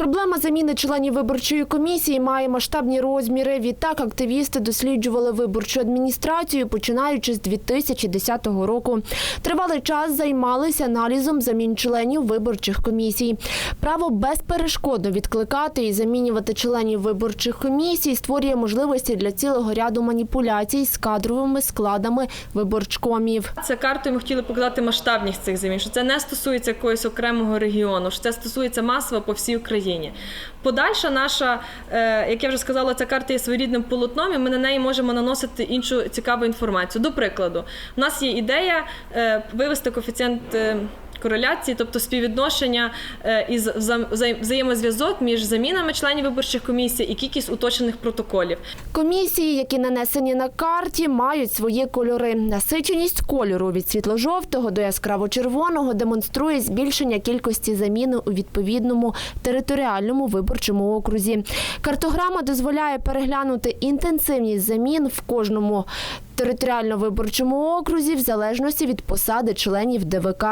Проблема заміни членів виборчої комісії має масштабні розміри. Відтак активісти досліджували виборчу адміністрацію, починаючи з 2010 року. Тривалий час займалися аналізом замін членів виборчих комісій. Право безперешкодно відкликати і замінювати членів виборчих комісій створює можливості для цілого ряду маніпуляцій з кадровими складами виборчкомів. Це картою ми хотіли показати масштабність цих замін, що це не стосується якогось окремого регіону, що це стосується масово по всій Україні. Подальша наша, е, як я вже сказала, ця карта є своєрідним полотном, і ми на неї можемо наносити іншу цікаву інформацію. До прикладу, у нас є ідея е, вивести коефіцієнт. Кореляції, тобто співвідношення е, вза- взаємозв'язок між замінами членів виборчих комісій і кількість уточнених протоколів. Комісії, які нанесені на карті, мають свої кольори. Насиченість кольору від світло-жовтого до яскраво-червоного демонструє збільшення кількості заміни у відповідному територіальному виборчому окрузі. Картограма дозволяє переглянути інтенсивність замін в кожному територіально-виборчому окрузі в залежності від посади членів ДВК.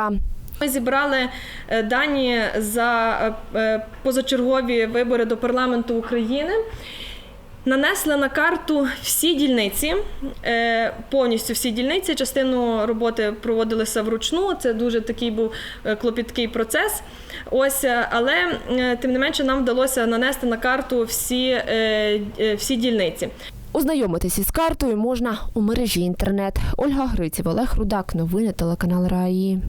Ми зібрали е, дані за е, е, позачергові вибори до парламенту України. Нанесли на карту всі дільниці, повністю всі дільниці. Частину роботи проводилися вручну. Це дуже такий був клопіткий процес. Ось, але тим не менше нам вдалося нанести на карту всі, всі дільниці. Ознайомитися із картою можна у мережі інтернет. Ольга Гриців, Олег Рудак. Новини телеканал Раї.